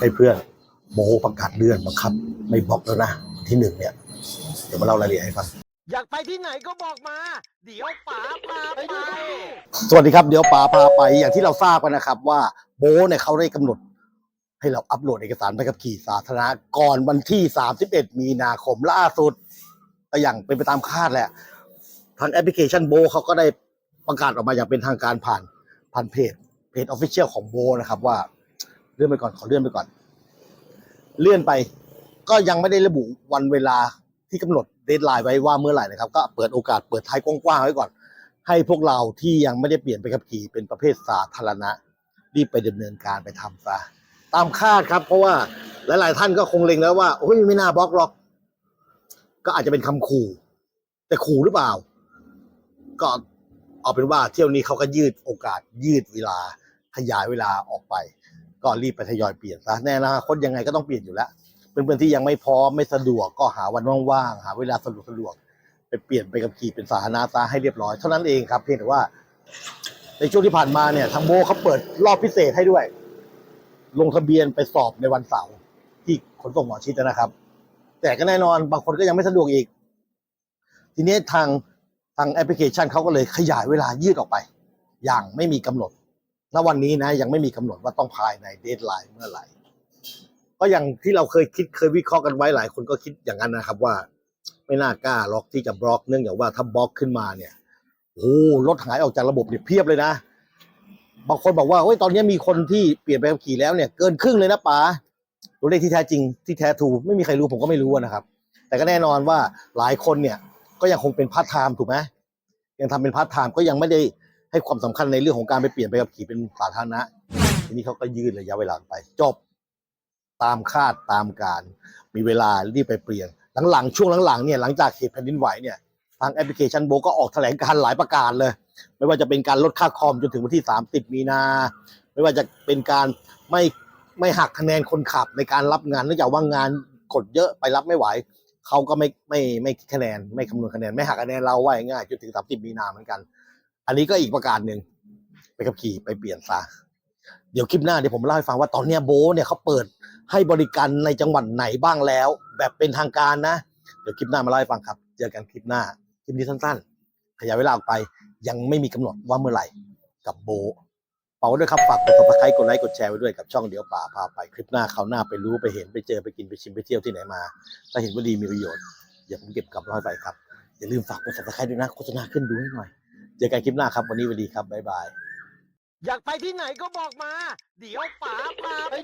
ให้เพื่อนโมประกาศเลื่อนบังคับ ไม่บล็อกแล้วนะวันที่หนึ่งเนี่ย เดี๋ยวมาเล่ารายละเอียดให้ฟัง อยากไปที่ไหนก็บอกมา เดี๋ยวป๋าพาไป สวัสดีครับเดี๋ยวป๋าพาไปอย่างที่เราทราบกันนะครับ ว่าโบทเนี่ยเขาได้กำหนด ให้เราอัปโหลดเอกสารใบขับขี่สาธารณะก่อนวันที่ 31 มีนาคมล่าสุดก็อย่างเป็นไปตามคาดแหละ ทางแอปพลิเคชันโบเขาก็ได้ประกาศออกมาอย่างเป็นทางการผ่านผ่านเพจเพจออฟฟิเชียลของโบนะครับว่าเลื่อนไปก่อนขอเลื่อนไปก่อน เลื่อนไป ก็ยังไม่ได้ระบุวันเวลาที่กำหนดเดทไลน์ไว้ว่าเมื่อไหร่นะครับ ก็เปิดโอกาสเปิดท้ายกว้างๆไว้ก่อน ให้พวกเราที่ยังไม่ได้เปลี่ยนไปขับขี่เป็นประเภทสาธารณะรีบไปดำเนินการไปทำซะตามคาดครับ เพราะว่าหลาย ๆ ท่านก็คงเล็งแล้วว่าโอ้ยไม่น่าบล็อกหรอก ก็อาจจะเป็นคำขู่ แต่ขู่หรือเปล่า ก็เอาเป็นว่าเที่ยวนี้เขาก็ยืดโอกาสยืดเวลาขยายเวลาออกไป ก็รีบไปทยอยเปลี่ยนซะแน่นะคนยังไงก็ต้องเปลี่ยนอยู่แล้วเพื่อนๆที่ยังไม่พร้อมไม่สะดวกก็หาวันว่างๆหาเวลาสะดวกสะดวกไปเปลี่ยนไปกับขี่เป็นสาธารณะซะให้เรียบร้อยเท่านั้นเองครับเพียงแต่ว่า ในช่วงที่ผ่านมาเนี่ยทางโบเขาเปิดรอบพิเศษให้ด้วย ลงทะเบียนไปสอบในวันเสาร์ที่ขนส่งหมอชิดนะครับ แต่ก็แน่นอนบางคนก็ยังไม่สะดวกอีก ทีนี้ทางทางแอปพลิเคชันเขาก็เลยขยายเวลายืดออกไป อย่างไม่มีกำหนด ณวันนี้นะยังไม่มีกำหนดว่าต้องภายในเดทไลน์เมื่อไหร่ก็อย่างที่เราเคยคิดเคยวิเคราะห์กันไว้หลายคนก็คิดอย่างนั้นนะครับว่า ไม่น่ากล้าล็อกที่จะบล็อกเนื่องจากว่าถ้าบล็อกขึ้นมาเนี่ยโอ้รถหายออกจากระบบเนี่ยเพียบเลยนะ บางคนบอกว่าเฮ้ยตอนนี้มีคนที่เปลี่ยนไปขับขี่แล้วเนี่ยเกินครึ่งเลยนะป๋าตัวเลขที่แท้จริงที่แท้ถูกไม่มีใครรู้ผมก็ไม่รู้นะครับ แต่ก็แน่นอนว่าหลายคนเนี่ยก็ยังคงเป็นพาร์ทไทม์ถูกไหมยังทำเป็นพาร์ทไทม์ก็ยังไม่ได้ ให้ความสำคัญในเรื่องของการไปเปลี่ยนไปขับขี่เป็นสาธารณะ ทีนี้เขาก็ยืดระยะเวลาไป จบ ตามคาดตามการ มีเวลารีบไปเปลี่ยน หลังๆช่วงหลังๆเนี่ยหลังจากเหตุแผ่นดินไหวเนี่ยทางแอปพลิเคชันโบก็ออกแถลงการหลายประการเลย ไม่ว่าจะเป็นการลดค่าคอมจนถึงวันที่ 30 มีนา ไม่ว่าจะเป็นการไม่ไม่หักคะแนนคนขับในการรับงานเนื่องจากว่างานกดเยอะไปรับไม่ไหวเขาก็ไม่ไม่ไม่คิดคะแนน ไม่คำนวณคะแนนไม่หักคะแนนเราไว้ง่ายจนถึง 30 มีนาเหมือนกัน อันนี้ก็อีกประการหนึ่งไปขับขี่ไปเปลี่ยนซะเดี๋ยวคลิปหน้าเดี๋ยวผมเล่าให้ฟังว่าตอนเนี้ยโบเนี่ยเขาเปิดให้บริการในจังหวัดไหนบ้างแล้ว แบบเป็นทางการนะ เดี๋ยวคลิปหน้ามาเล่าให้ฟังครับ เจอกันคลิปหน้าคลิปนี้สั้นๆ ขยายเวลาออกไปยังไม่มีกำหนดว่าเมื่อไหร่กับโบเป่าด้วยครับฝากกด subscribe กดไลค์กดแชร์ไว้ด้วยกับช่องเดี๋ยวป่าพาไปคลิปหน้าเขาวหน้าไปรู้ไปเห็นไปเจอไปกินไปชิมไปเที่ยวที่ไหนมา ถ้าเห็นว่าดีมีประโยชน์อย่าผมเก็บกลับร้อยไปครับอย่าลืมฝากกด subscribe ด้วยนะโฆษณาขึ้นดูให้หน่อย เจอกันคลิปหน้าครับ วันนี้สวัสดีครับ บ๊ายบาย อยากไปที่ไหนก็บอกมา เดี๋ยวป๋าพาไป